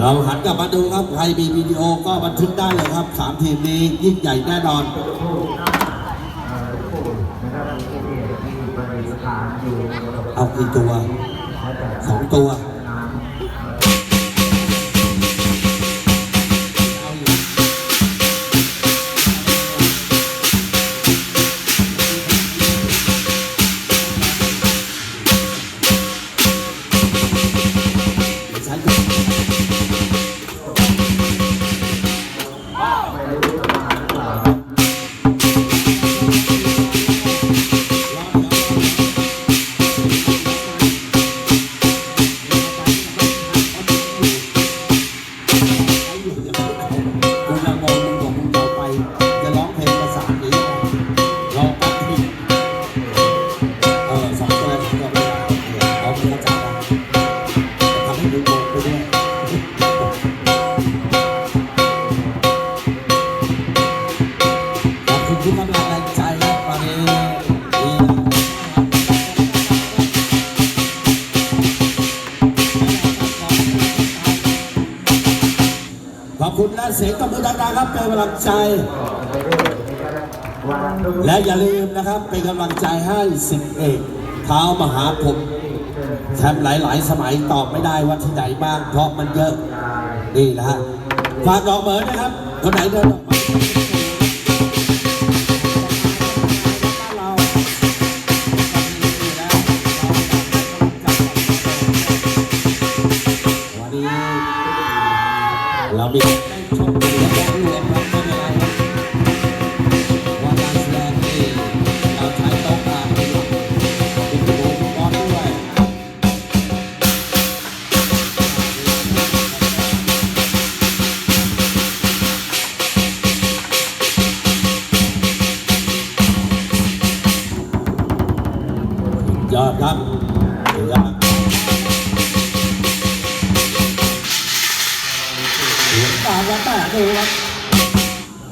เราหันกลับมาดูครับใครมีวิดีโอก็บันทึกได้เลยครับสามทีมนี้ยิ่งใหญ่แน่นอนเอากี่ตัวสองตัว ทุกกำลังใจครับวันนี้ขอบคุณและเสียงตบมือดังๆครับเป็นกำลังใจ และอย่าลืมนะครับเป็นกำลังใจให้สิบเอกเท้ามหาผมแชมป์หลาย ๆ สมัยตอบไม่ได้ว่าที่ไหนบ้างเพราะมันเยอะ นี่นะฮะฝากดอกเหมือนนะครับคนไหนเดินออกมา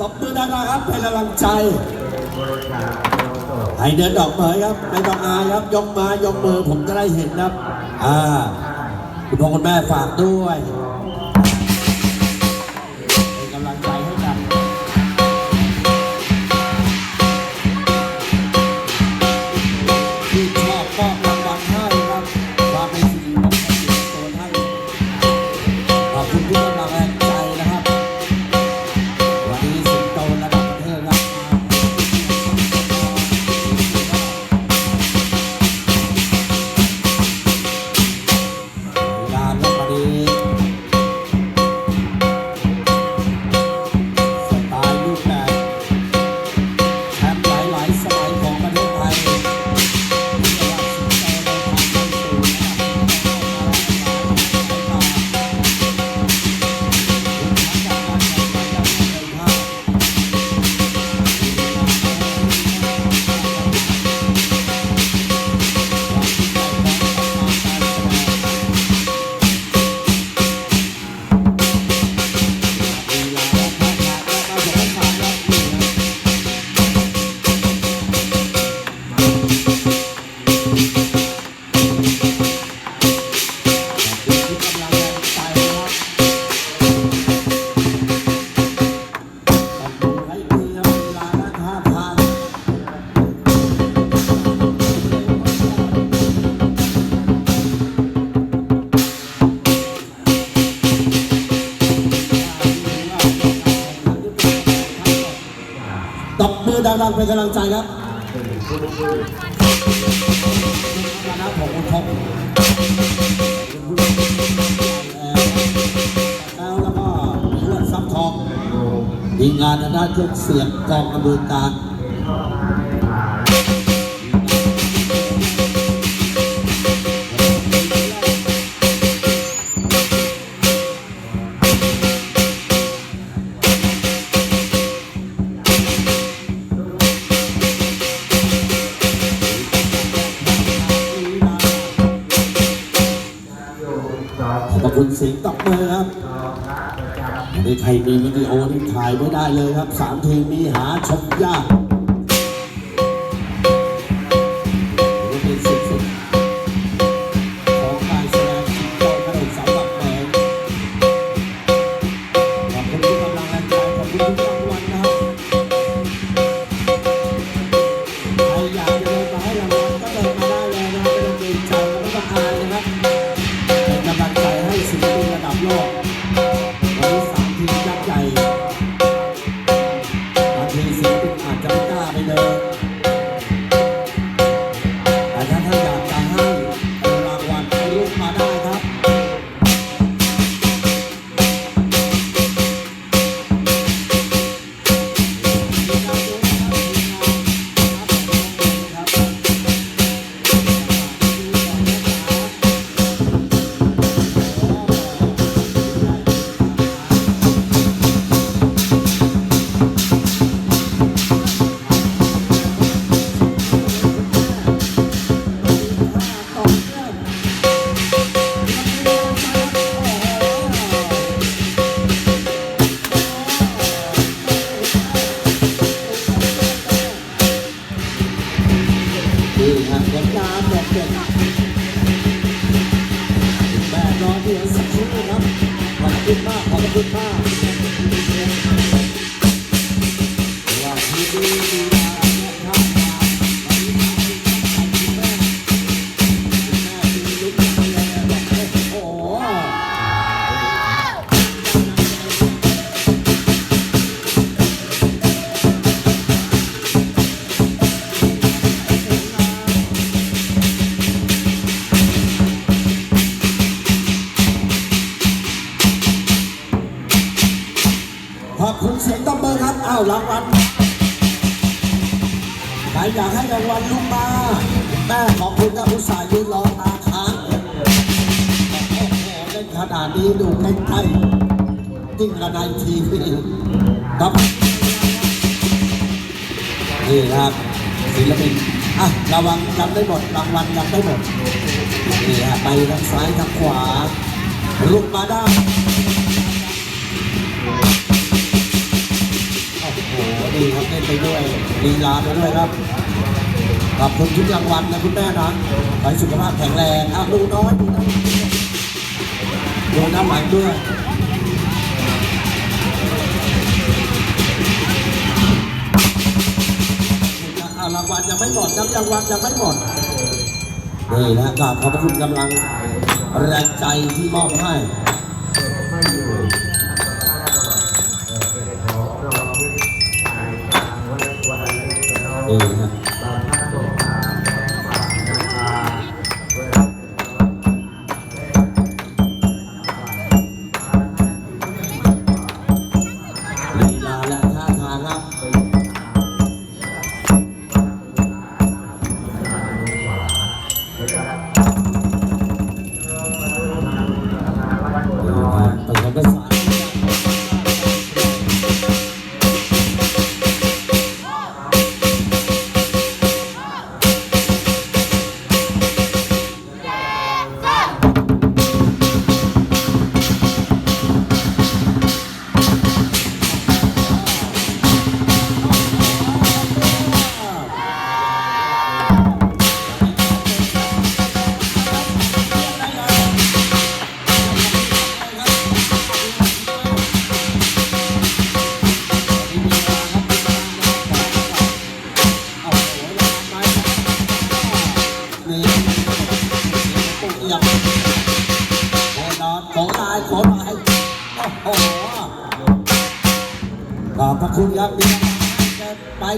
ตบมือดังๆครับเป็นกำลังใจ ให้เดินดอกเหมยครับไม่ต้องอายครับ ยกมายกมือผมจะได้เห็นครับ อ่า คุณพ่อคุณแม่ฝากด้วย เป็นกำลังใจครับคณะของคุณทบแล้วแล้วก็เพื่อนซับทองทีมงานด้านเครื่องเสียงกองอำนวยการ สียงตบมือครับในใครมีวิดีโอที่ถ่ายไม่ได้เลยครับสามทีมนี้หาชมยาก ขึ้นมาเลยโอ้โหขอบคุณเสียงตบมือครับ อ้าวรางวัล ใครอยากให้รางวัลลุกมา แม่ขอบคุณครับผู้สายยืนรอตาค้างโอ้โหเล่นขนาดนี้ดูใกล้ๆยิ่งกระไดทีวีครับนี่ครับศิลปินอะระวังยังไม่หมดรางวัลยังไม่หมดนี่ฮะไปทางซ้ายทางขวาลุกมาได้ เล่นไปด้วยลีลาไปด้วยครับขอบคุณทุกรางวัลนะคุณแม่นะขอให้สุขภาพแข็งแรงอะดูน้อยดูน้อยดูน้ำหมันด้วยรางวัลยังไม่หมดครับรางวัลยังไม่หมดนี่นะกราบขอบพระคุณกำลังแรงใจที่มอบให้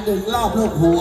หนึ่งรอบลูกหัว